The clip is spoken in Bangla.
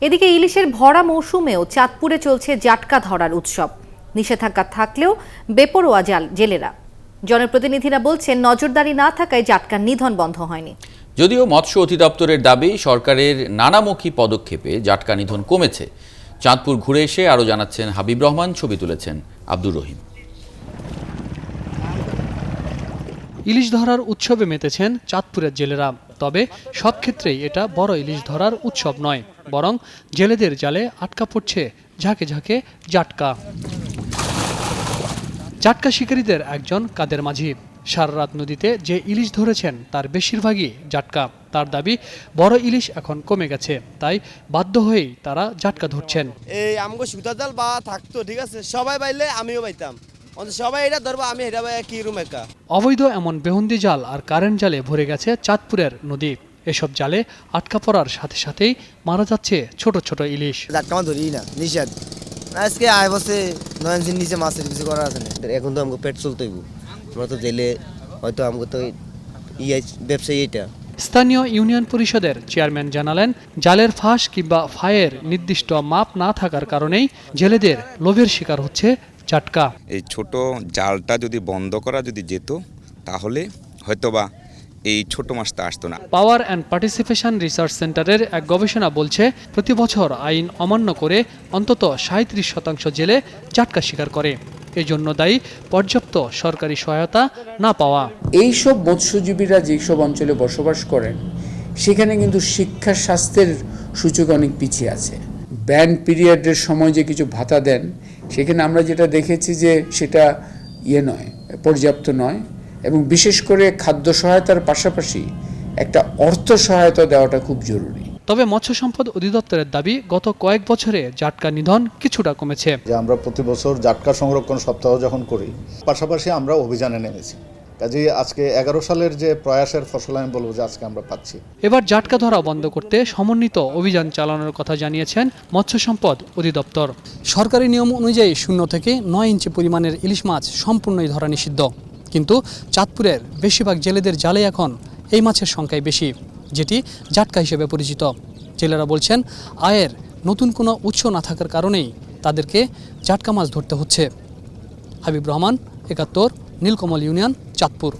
এদিকে ইলিশের ভরা মৌসুমেও চাঁদপুরে চলছে জাটকা ধরার উৎসব। নিষেধাজ্ঞা থাকলেও বেপরোয়া জাল জেলেরা। জনপ্রতিনিধিরা বলছেন, নজরদারি না থাকায় জাটকার নিধন বন্ধ হয়নি। যদিও মৎস্য অধিদপ্তরের দাবি, সরকারের নানামুখী পদক্ষেপে জাটকা নিধন কমেছে। চাঁদপুর ঘুরে এসে আরও জানাচ্ছেন হাবিব রহমান, ছবি তুলেছেন আব্দুর রহিম। ইলিশ ধরার উৎসবে মেতেছেন চাঁদপুরের জেলেরা। তবে সব ক্ষেত্রেই এটা বড় ইলিশ ধরার উৎসব নয়, বরং জেলেদের জালে আটকা পড়ছে ঝাঁকে ঝাঁকে জাটকা। জাটকা শিকারীদের একজন কাদের মাঝি। সাররাত নদীতে যে ইলিশ ধরেছেন, তার বেশিরভাগই জাটকা। তার দাবি, বড় ইলিশ এখন কমে গেছে, তাই বাধ্য হয়েই তারা জাটকা ধরছেন। এই আমগো সুতা জাল বা থাকতো, ঠিক আছে? সবাই বাইলে আমিও বাইতাম। সবাই এটা ধরবো আমি এটা কি রুম একা? অবৈধ এমন বেহন্দি জাল আর কারেন্ট জালে ভরে গেছে চাঁদপুরের নদী। এসব জালে আটকা পড়ার সাথে সাথেই মারা যাচ্ছে ছোট ছোট ইলিশ। জাটকামা ধরি না নিষেধ। আজকে আয় বসে নয়ন নিচে মাছের কিছু করার আছে না? এখন তো আমাকে পেট চলতেইব আমরা তো জেলে হয়তো আমাকে তো ইয়ে ব্যবসায়ী এটা। স্থানীয় ইউনিয়ন পরিষদের চেয়ারম্যান জানালেন জালের ফাঁস কিংবা ফায়ের নির্দিষ্ট মাপ না থাকার কারণেই জেলেদের লোভের শিকার হচ্ছে চাটকা। এই ছোট জালটা যদি বন্ধ করা যদি যেত তাহলে হয়তোবা এই ছোট মাছটা আসতো না। পাওয়ার অ্যান্ড পার্টিসিপেশন রিসার্চ সেন্টারের এক গবেষণা বলছে প্রতি বছর আইন অমান্য করে অন্তত সাঁত্রিশ শতাংশ জেলে চাটকা শিকার করে। এজন্য দায়ী পর্যাপ্ত সরকারি সহায়তা না পাওয়া। এইসব মৎস্যজীবীরা যেসব অঞ্চলে বসবাস করেন সেখানে কিন্তু শিক্ষা স্বাস্থ্যের সূচক অনেক পিছিয়ে আছে। ব্যান পিরিয়ডের সময় যে কিছু ভাতা দেন সেখানে আমরা যেটা দেখেছি যে সেটা ইয়ে নয় পর্যাপ্ত নয় এবং বিশেষ করে খাদ্য সহায়তার পাশাপাশি একটা অর্থ সহায়তা দেওয়াটা খুব জরুরি। তবে মৎস্য সম্পদ অধিদপ্তরের দাবি গত কয়েক বছরে জাটকা নিধন কিছুটা কমেছে। যে আমরা প্রতি বছর জাটকা সংরক্ষণ সপ্তাহ যখন করি পাশাপাশি আমরা অভিযানে নেমেছি। কাজেই আজকে এগারো সালের যে প্রয়াসের ফসল আমি বলব যে আজকে আমরা পাচ্ছি। এবার জাটকা ধরা বন্ধ করতে সমন্বিত অভিযান চালানোর কথা জানিয়েছেন মৎস্য সম্পদ অধিদপ্তর। সরকারি নিয়ম অনুযায়ী শূন্য থেকে নয় ইঞ্চি পরিমাণের ইলিশ মাছ সম্পূর্ণই ধরা নিষিদ্ধ। কিন্তু চাঁদপুরের বেশিরভাগ জেলেদের জালে এখন এই মাছের সংখ্যাই বেশি যেটি জাটকা হিসেবে পরিচিত। জেলেরা বলছেন আয়ের নতুন কোনো উৎস না থাকার কারণেই তাদেরকে জাটকা মাছ ধরতে হচ্ছে। হাবিব রহমান একাত্তর নীলকমল ইউনিয়ন চাঁদপুর